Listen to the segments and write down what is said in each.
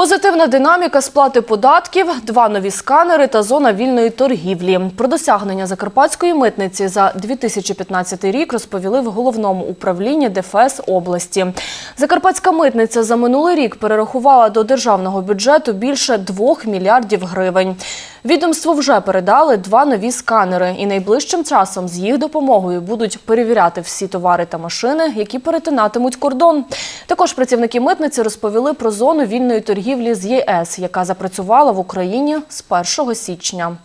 Позитивна динаміка сплати податків, два нові сканери та зона вільної торгівлі. Про досягнення закарпатської митниці за 2015 рік розповіли в головному управлінні ДФС області. Закарпатська митниця за минулий рік перерахувала до державного бюджету більше 2 мільярдів гривень. Відомству вже передали два нові сканери, і найближчим часом з їх допомогою будуть перевіряти всі товари та машини, які перетинатимуть кордон. Також працівники митниці розповіли про зону вільної торгівлі з ЄС, яка запрацювала в Україні з 1 січня.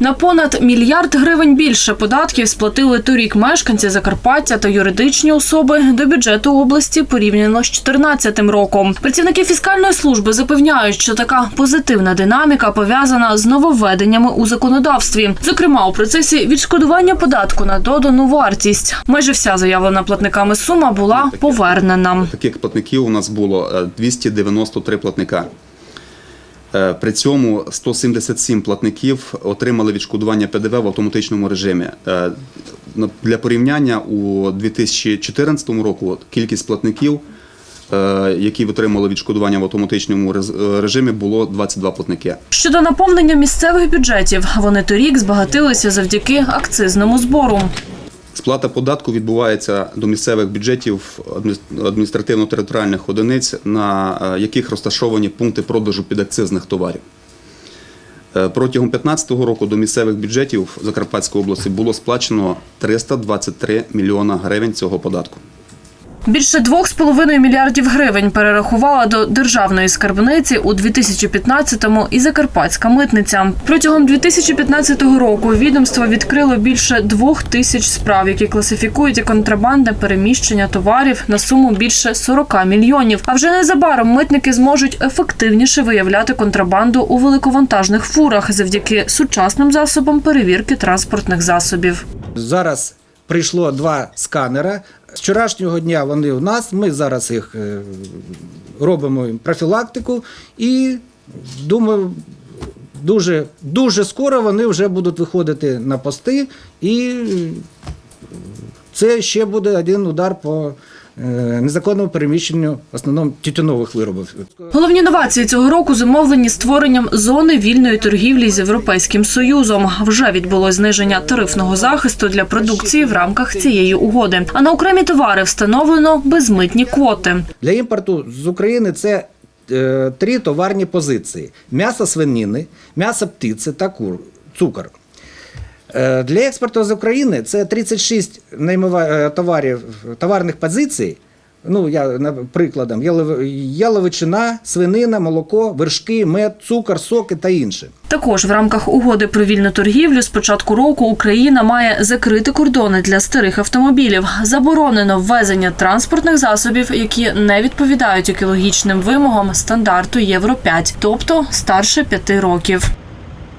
На понад мільярд гривень більше податків сплатили торік мешканці Закарпаття та юридичні особи до бюджету області порівняно з 2014 роком. Працівники фіскальної служби запевняють, що така позитивна динаміка пов'язана з нововведеннями у законодавстві, зокрема у процесі відшкодування податку на додану вартість. Майже вся заявлена платниками сума була повернена. Таких платників у нас було е, 293 платника. Е, При цьому 177 платників отримали відшкодування ПДВ в автоматичному режимі. Е, Для порівняння у 2014 року кількість платників, е, які отримали відшкодування в автоматичному режимі, було 22 платники. Щодо наповнення місцевих бюджетів, вони торік збагатилися завдяки акцизному збору. Сплата податку відбувається до місцевих бюджетів адміністративно-територіальних одиниць, на е, яких розташовані пункти продажу підакцизних товарів. Е, Протягом 2015 року до місцевих бюджетів Закарпатської області було сплачено 323 мільйона гривень цього податку. Більше 2,5 мільярдів гривень перерахувала до державної скарбниці у 2015-му і Закарпатська митниця. Протягом 2015 року відомство відкрило більше двох тисяч справ, які класифікують як контрабандне переміщення товарів на суму більше 40 мільйонів. А вже незабаром митники зможуть ефективніше виявляти контрабанду у великовантажних фурах завдяки сучасним засобам перевірки транспортних засобів. Зараз прийшло два сканера. З вчорашнього дня вони у нас. Ми зараз їх е, робимо профілактику і думаю, дуже, дуже скоро вони вже будуть виходити на пости, і це ще буде один удар по е, незаконному переміщенню в основному тютюнових виробів. Головні новації цього року зумовлені створенням зони вільної торгівлі з Європейським Союзом. Вже відбулось зниження тарифного захисту для продукції в рамках цієї угоди. А на окремі товари встановлено безмитні квоти. Для імпорту з України це е, три товарні позиції: м'ясо свинини, м'ясо птиці та кур, цукор. Е, Для експорту з України це 36 наймова- е, товарів, товарних позицій. Ну, я прикладом, ялов- яловичина, свинина, молоко, вершки, мед, цукор, соки та інше. Також в рамках угоди про вільну торгівлю з початку року Україна має закрити кордони для старих автомобілів. Заборонено ввезення транспортних засобів, які не відповідають екологічним вимогам стандарту Євро 5, тобто старше 5 років.